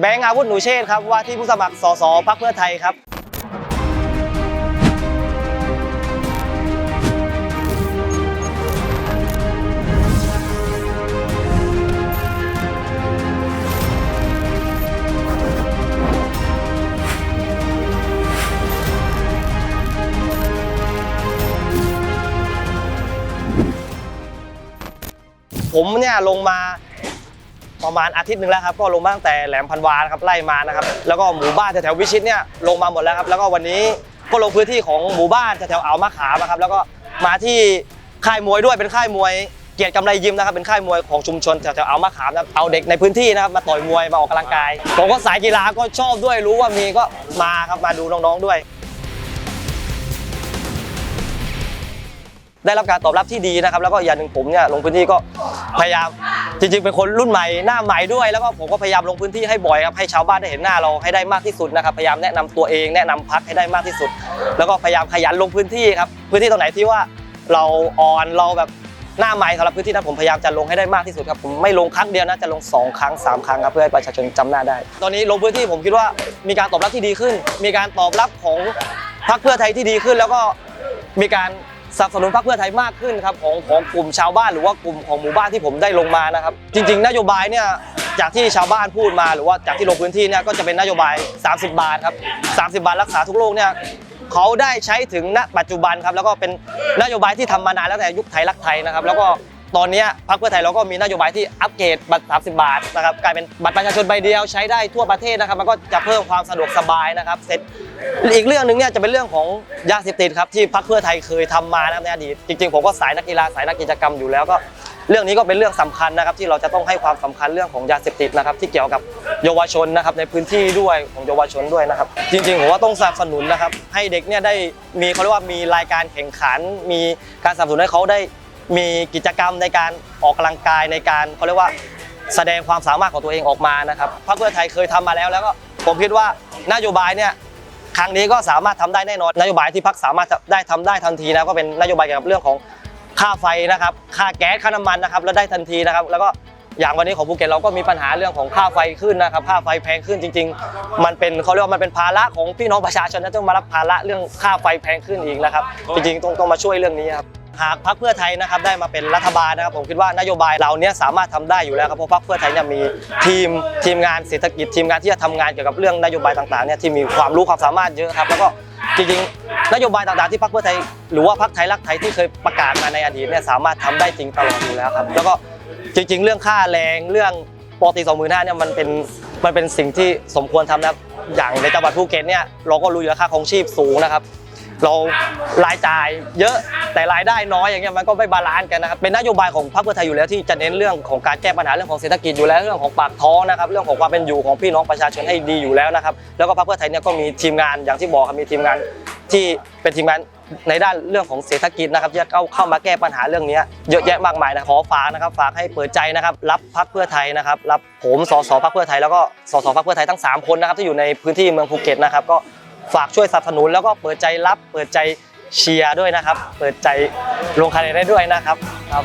แบงค์อาวุธหนูเชษฐ์ครับว่าที่ผู้สมัครสสพรรคเพื่อไทยครับ ผมเนี่ยลงมา ประมาณอาทิตย์หนึ่งแล้วครับก็ลงมาตั้งแต่แหลมพันวานะครับไล่มานะครับแล้วก็หมู่บ้านแถวๆวิชิตเนี่ยลงมาหมดแล้วครับแล้วก็วันนี้ก็ลงพื้นที่ของหมู่บ้านแถวๆอ่าวมะขามนะครับแล้วก็มาที่ค่ายมวยด้วยเป็นค่ายมวยเกียรติกำไรยิมนะครับเป็นค่ายมวยของชุมชนแถวๆอ่าวมะขามนะครับเอาเด็กในพื้นที่นะครับมาต่อยมวยมาออกกำลังกายผมก็สายกีฬาก็ชอบด้วยรู้ว่ามีก็มาครับมาดูน้องๆด้วยได้รับการตอบรับที่ดีนะครับ แล้วก็อย่างหนึ่งผมเนี่ยลงพื้นที่ก็พยายาม จริงๆ เป็นคนรุ่นใหม่หน้าใหม่ด้วย แล้วก็ผมก็พยายามลงพื้นที่ให้บ่อยครับให้ชาวบ้านได้เห็นหน้าเราให้ได้มากที่สุดนะครับพยายามแนะนำตัวเองแนะนำพักให้ได้มากที่สุด แล้วก็พยายามขยันลงพื้นที่ครับพื้นที่ตรงไหนที่ว่าเราอ่อนเราแบบหน้าใหม่สำหรับพื้นที่นั้นผมพยายามจะลงให้ได้มากที่สุดครับผมไม่ลงครั้งเดียวนะจะลงสองครั้งสามครั้งครับเพื่อให้ประชาชนจำหน้าได้ ตอนนี้ลงพื้นที่ผมคิดว่ามีการตอบรับที่ดีขึ้น มีการตอบรับของพรรคเพื่อไทยที่ดีขึ้น แล้วก็มีการ สนับสนุนพรรคเพื่อไทยมากขึ้นครับของของกลุ่มชาวบ้านหรือว่ากลุ่มของหมู่บ้านที่ผมได้ลงมานะครับ จริง ๆ นโยบายเนี่ยจากที่ชาวบ้านพูดมาหรือว่าจากที่ลงพื้นที่เนี่ยก็จะเป็นนโยบาย 30 บาทครับ30 บาทรักษาทุกโรคเนี่ยเขาได้ใช้ถึงณปัจจุบันครับแล้วก็เป็นนโยบายที่ทำมานานแล้วแต่ยุคไทยรักไทยนะครับ แล้วก็ ตอนนี้พรรคเพื่อไทยเราก็มีนโยบายที่อัปเกรดบัตร 30 บาทนะครับกลายเป็นบัตรประชาชนใบเดียวใช้ได้ทั่วประเทศนะครับ มันก็จะเพิ่มความสะดวกสบายนะครับเสร็จอีกเรื่องหนึ่งเนี่ยจะเป็นเรื่องของยาเสพติดครับที่พรรคเพื่อไทยเคยทำมานะครับในอดีตจริงๆผมก็สายนักกีฬาสายนักกิจกรรมอยู่แล้วก็เรื่องนี้ก็เป็นเรื่องสำคัญนะครับที่เราจะต้องให้ความสำคัญเรื่องของยาเสพติดนะครับที่เกี่ยวกับเยาวชนนะครับในพื้นที่ด้วยของเยาวชนด้วยนะครับ จริงๆผมว่าต้องสนับสนุนนะครับให้เด็กเนี่ยได้มีเขาเรียกว่ามีรายการแข่งขัน มีการสนับสนุนให้เขาได้ มีกิจกรรมในการออกกำลังกายในการเขาเรียกว่าแสดงความสามารถของตัวเองออกมานะครับพรรคเพื่อไทยเคยทำมาแล้วแล้วก็ผมคิดว่านโยบายเนี่ยครั้งนี้ก็สามารถทำได้แน่นอนนโยบายที่พักสามารถจะได้ทำได้ทันทีนะก็เป็นนโยบายเกี่ยวกับเรื่องของค่าไฟนะครับค่าแก๊สค่าน้ำมันนะครับแล้วได้ทันทีนะครับแล้วก็อย่างวันนี้ของภูเก็ตเราก็มีปัญหาเรื่องของค่าไฟขึ้นนะครับค่าไฟแพงขึ้นจริง ๆ มันเป็นเขาเรียกว่ามันเป็นภาระของพี่น้องประชาชนนะต้องมารับภาระเรื่องค่าไฟแพงขึ้นอีกนะครับจริงๆต้องต้องมาช่วยเรื่องนี้ครับ หากพรรคเพื่อไทยนะครับได้มาเป็นรัฐบาลนะครับผมคิดว่านโยบายเราเนี้ยสามารถทำได้อยู่แล้วครับเพราะพรรคเพื่อไทยเนี่ยมีทีมทีมงานเศรษฐกิจทีมงานที่จะทำงานเกี่ยวกับเรื่องนโยบายต่างๆเนี่ยที่มีความรู้ความสามารถเยอะครับแล้วก็จริงๆนโยบายต่างๆที่พรรคเพื่อไทยหรือว่าพรรคไทยรักไทยที่เคยประกาศมาในอดีตเนี่ยสามารถทำได้จริงตลอดอยู่แล้วครับแล้วก็จริง ๆ เรื่องค่าแรงเรื่องปกติสองหมื่นห้าเนี่ยมันเป็นมันเป็นสิ่งที่สมควรทำนะครับอย่างในจังหวัดภูเก็ตเนี่ยเราก็รู้อยู่แล้วค่าครองชีพสูงนะครับ เรารายจ่ายเยอะแต่รายได้น้อยอย่างเงี้ยมันก็ไม่บาลานซ์กันนะครับเป็นนโยบายของพรรคเพื่อไทยอยู่แล้วที่จะเน้นเรื่องของการแก้ปัญหาเรื่องของเศรษฐกิจอยู่แล้วเรื่องของปากท้องนะครับเรื่องของความเป็นอยู่ของพี่น้องประชาชนให้ดีอยู่แล้วนะครับแล้วก็พรรคเพื่อไทยเนี่ยก็มีทีมงานอย่างที่บอกครับมีทีมงานที่เป็นทีมงานในด้านเรื่องของเศรษฐกิจนะครับที่จะเข้าเข้ามาแก้ปัญหาเรื่องนี้เยอะแยะมากมายนะขอฝากนะครับฝากให้เปิดใจนะครับรับพรรคเพื่อไทยนะครับรับผมสสพรรคเพื่อไทยแล้วก็สสพรรคเพื่อไทยทั้งสามคนนะครับที่อยู่ในพื้นที่เมืองภูเก็ตนะครับก็ ฝากช่วยสนับสนุนแล้วก็เปิดใจรับ เปิดใจเชียร์ด้วยนะครับ เปิดใจลงคะแนนได้ด้วยนะครับครับ